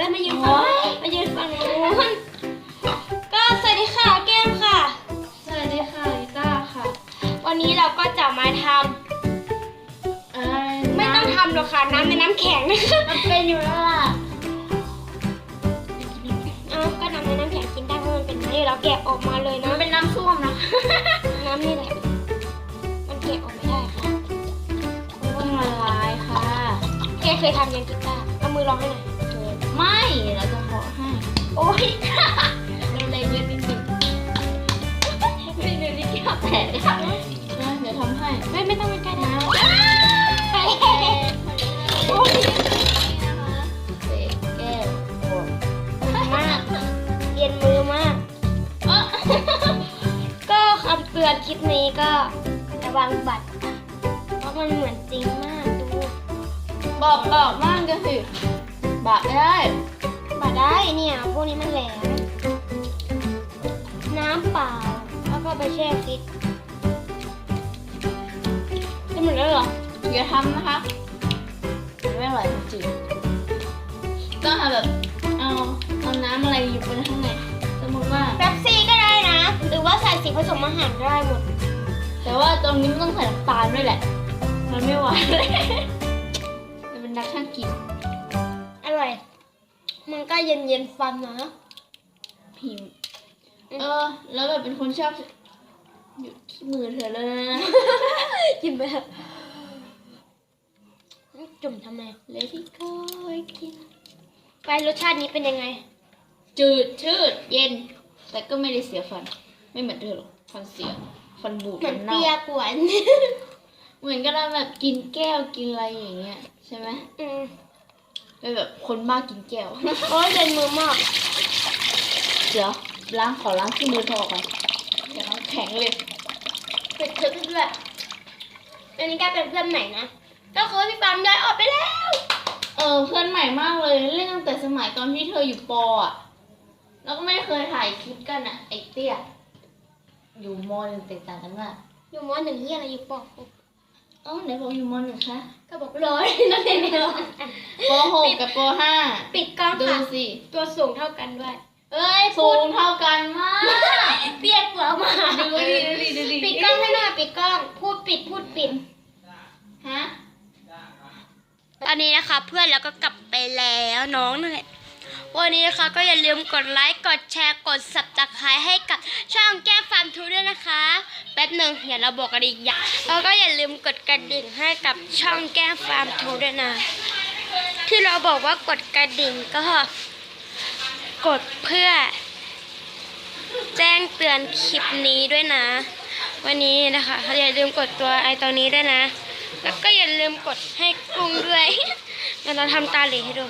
เลยมายืนฝั่งมายืนฝั่งนู้นก็สวัสดีค่ะแก้มค่ะ สวัสดีค่ะลิต้าค่ะ วันนี้เราก็จะมาทเอ้ยำไม่ต้องทำหรอกค่ะน้ำในน้ำแข็งนะคะมันเป็นอยู่แล้วล่ะเอาก็น้ำในน้ำแข็งกินได้เพราะมันเป็นนี่เราแกะออกมาเลยนะมันเป็นน้ำส้วมนะน้ำนี่แหละ มันแกะออกไม่ได้ค่ะต้องละลายค่ะ แกเคยทำยังกีตาร์เอามือลองให้หน่อย โอ้ยเราเลยเยอะนิดนึงไม่เลยที่แก้วแตกเลยค่ะนะเดี๋ยวทำให้ ไม่ไม่ต้องไปใกล้นะไปโอ้ยเสกแก้วโอ้มากเรียนมือมาก ก็คำเตือนคลิปนี้ก็ระวังบัตรเพราะมันเหมือนจริงมากดู บอกบอกมากกันสิบาดไม่ได้ ได้เนี่ยพวกนี้มันแหลมน้ำเปล่า แล้วก็ไปแช่ฟิตจะหมดแล้วเหรออย่าทำนะคะมันไม่อร่อยจริงๆต้องทำแบบเอาเอาน้ำอะไรอยู่บนข้างในสมมติว่าแป๊บซี่ก็ได้นะ หรือว่าใส่สีผสมอาหารได้หมด แต่ว่าตรงนี้มันต้องใส่น้ำตาลด้วยแหละ มันไม่หวานเลยแต่เป็นนักช่างกินอร่อย มันก็เย็นเย็นๆฟันนะพิมพ์เออ แล้วแบบเป็นคนชอบหยุดขี้มือเธอเลยนะกินไปเถอะจุ่มทำไมเลยที่คอยกิน ไปรสชาตินี้เป็นยังไง จืดชืด เย็น แต่ก็ไม่ได้เสียฟัน ไม่เหมือนเธอหรอกฟันเสียฟันบูดเหมือนฟัเปีเน่ายกวนเหมือนกับเราแบบกินแก้วกินอะไรอย่างเงี้ยใช่ไหมอืม เป็นแบบคนบ้ากินแก้ว โอ้ยเย็นมือมาก เดี๋ยวล้างขอล้างที่มือเธอออกก่อนเดี๋ยวน้ำแข็งเลยปิดทึบด้วยอันนี้ก็เป็นเพื่อนใหม่นะ ก็คือพี่ปั๊มย้ายออกไปแล้ว เออเพื่อนใหม่มากเลย เล่นตั้งแต่สมัยตอนที่เธออยู่ปอะ แล้วก็ไม่เคยถ่ายคลิปกันอะไอ้เตี้ย อยู่มหนึ่งแตกต่างกันมากอยู่มหนึ่งที่อะไรอยู่ปห กเอ้าไหนบอกอยู่มหนึ่งคะก็บอกร้อยนั่นเองเนาะปหกกับปห้าปิดกล้องดูค่ะสิตัวสูงเท่ากันด้วย เอ้ยสูงเท่ากันมากเปียกหัวมาดูดิดูดิดูดิปิดกล้องให้หน่อยปิดกล้อง พูดปิดพูดปิดฮะตอนนี้นะคะเพื่อนแล้วก็กลับไปแล้วน้องนั่นแหละ วันนี้นะคะก็อย่าลืมกดไลค์ กดแชร์ กดสับตะไคร้ให้กับช่องแก้ฟาร์มทูด้วยนะคะ แป๊บหนึ่งเดี๋ยวเราบอกกันอีกอย่างแล้วก็อย่าลืมกดกระดิ่งให้กับช่องแก้ฟาร์มทูด้วยนะ ที่เราบอกว่ากดกระดิ่งก็กดเพื่อ แจ้งเตือนคลิปนี้ด้วยนะ วันนี้นะคะอย่าลืมกดตัวไอตรงนี้ด้วยนะ แล้วก็อย่าลืมกดให้กุ้งด้วยเดี๋ยวเราทำตาเหลให้ดู